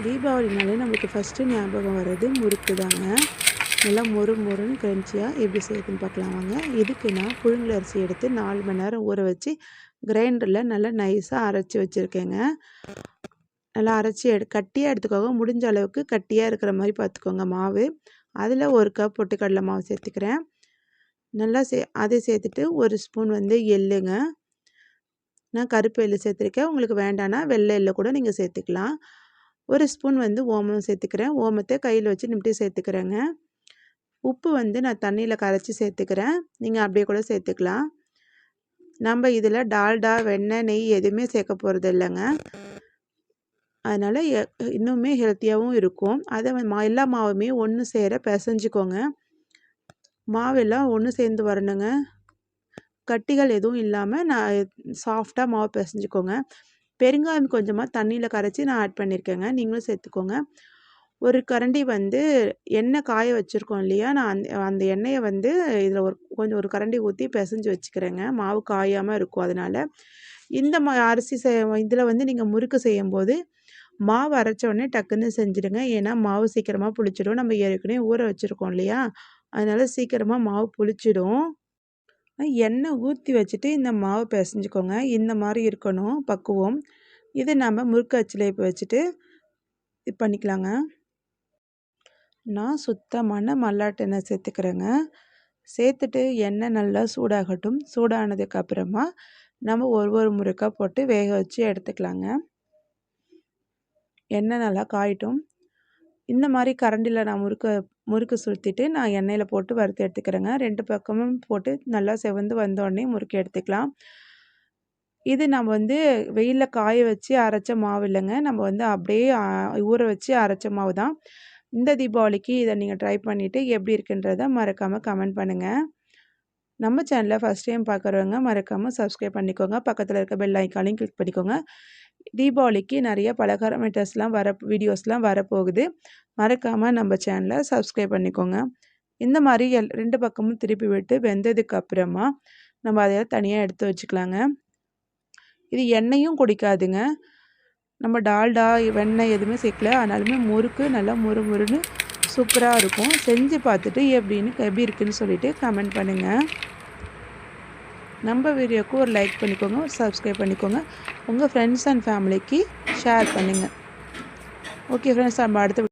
தீபாவளினாலே நம்மளுக்கு ஃபஸ்ட்டு ஞாபகம் வர்றது முறுக்கு தாங்க. நல்லா மொறு மொறுன்னு கிரன்ச்சியாக எப்படி செய்யுதுன்னு பார்க்கலாம் வாங்க. இதுக்கு நான் புழுங்கல் அரிசி எடுத்து நாலு மணி நேரம் ஊற வச்சு கிரைண்டரில் நல்லா நைஸாக அரைச்சி வச்சுருக்கேங்க. நல்லா அரைச்சி எடு கட்டியாக எடுத்துக்கோங்க. முடிஞ்ச அளவுக்கு கட்டியாக இருக்கிற மாதிரி பார்த்துக்கோங்க மாவு. அதில் ஒரு கப் பொட்டுக்கடலை மாவு சேர்த்துக்கிறேன். நல்லா சே அதை சேர்த்துட்டு ஒரு ஸ்பூன் வந்து எள்ளுங்க. நான் கருப்பு எள்ளு சேர்த்துருக்கேன். உங்களுக்கு வேண்டான்னா வெள்ளை எள்ளு கூட நீங்கள் சேர்த்துக்கலாம். ஒரு ஸ்பூன் வந்து ஓமம் சேர்த்துக்கிறேன். ஓமத்தை கையில் வச்சு நிமிட்டி சேர்த்துக்கிறேங்க. உப்பு வந்து நான் தண்ணியில் கரைச்சி சேர்த்துக்கிறேன். நீங்கள் அப்படியே கூட சேர்த்துக்கலாம். நம்ம இதில் டால்டா வெண்ணெய் நெய் எதுவுமே சேர்க்க போகிறது இல்லைங்க. அதனால் இன்னுமே ஹெல்த்தியாகவும் இருக்கும். அதை மா எல்லா மாவுமே ஒன்று சேர பிசைஞ்சிக்கோங்க. மாவெல்லாம் ஒன்று சேர்ந்து வரணுங்க. கட்டிகள் எதுவும் இல்லாமல் நான் சாஃப்டாக மாவு பிசைஞ்சிக்கோங்க. பெருங்காயம் கொஞ்சமாக தண்ணியில் கரைச்சி நான் ஆட் பண்ணியிருக்கேங்க நீங்களும் சேர்த்துக்கோங்க. ஒரு கரண்டி வந்து எண்ணெய் காய வச்சுருக்கோம் இல்லையா? நான் அந்த அந்த எண்ணெயை வந்து இதில் ஒரு கொஞ்சம் ஒரு கரண்டி ஊற்றி பிசைஞ்சு வச்சுக்கிறேங்க. மாவு காயாமல் இருக்கும் அதனால். இந்த மா அரிசி செய் இதில் வந்து நீங்கள் முறுக்கு செய்யும்போது மாவு அரைச்ச உடனே டக்குன்னு செஞ்சுடுங்க. ஏன்னா மாவு சீக்கிரமாக புளிச்சிடும். நம்ம ஏற்கனவே ஊற வச்சுருக்கோம் இல்லையா? அதனால் சீக்கிரமாக மாவு புளிச்சிடும். எண்ணெய் ஊற்றி வச்சுட்டு இந்த மாவு பிசைஞ்சுக்கோங்க. இந்த மாதிரி இருக்கணும். பக்குவம். இது நம்ம முறுக்கு அச்சில் இப்போ வச்சுட்டு இது பண்ணிக்கலாங்க. நான் சுத்தமான மல்லாட்டு எண்ணெய் சேர்த்துக்கிறேங்க. சேர்த்துட்டு எண்ணெய் நல்லா சூடாகட்டும். சூடானதுக்கு அப்புறமா நம்ம ஒரு ஒரு முறுக்காக போட்டு வேக வச்சு எடுத்துக்கலாங்க. எண்ணெய் நல்லா காயட்டும். இந்த மாதிரி கரண்டியில் நான் முறுக்க முறுக்கு சுற்றிட்டு நான் எண்ணெயில் போட்டு வறுத்து எடுத்துக்கிறேங்க. ரெண்டு பக்கமும் போட்டு நல்லா செவந்து வந்தோடனே முறுக்கு எடுத்துக்கலாம். இது நம்ம வந்து வெயிலில் காய வச்சு அரைச்ச மாவு இல்லைங்க. நம்ம வந்து அப்படியே ஊற வச்சு அரைச்ச மாவு தான். இந்த தீபாவளிக்கு இதை நீங்கள் ட்ரை பண்ணிவிட்டு எப்படி இருக்குன்றதை மறக்காமல் கமெண்ட் பண்ணுங்கள் நம்ம சேனலை ஃபஸ்ட் டைம் பார்க்குறவங்க மறக்காமல் சப்ஸ்கிரைப் பண்ணிக்கோங்க. பக்கத்தில் இருக்க பெல் ஐக்கானையும் கிளிக் பண்ணிக்கோங்க. தீபாவளிக்கு நிறைய பலகாரம் மீட்டர்ஸ்லாம் வர வீடியோஸ்லாம் வரப்போகுது. மறக்காமல் நம்ம சேனலை சப்ஸ்கிரைப் பண்ணிக்கோங்க. இந்த மாதிரி எல் ரெண்டு பக்கமும் திருப்பி விட்டு வெந்ததுக்கு அப்புறமா நம்ம அதை தனியாக எடுத்து வச்சுக்கலாங்க. இது எண்ணெயும் குடிக்காதுங்க. நம்ம டால்டா வெண்ணெய் எதுவுமே சேர்க்கல. ஆனாலுமே முறுக்கு நல்லா முறு முறுன்னு சூப்பராக இருக்கும். செஞ்சு பார்த்துட்டு எப்படின்னு எப்படி இருக்குன்னு சொல்லிவிட்டு கமெண்ட் பண்ணுங்கள் நம்ம வீடியோக்கு ஒரு லைக் பண்ணிக்கோங்க ஒரு சப்ஸ்கிரைப் பண்ணிக்கோங்க. உங்கள் ஃப்ரெண்ட்ஸ் அண்ட் ஃபேமிலிக்கு ஷேர் பண்ணுங்கள் ஓகே ஃப்ரெண்ட்ஸ் நம்ம அடுத்த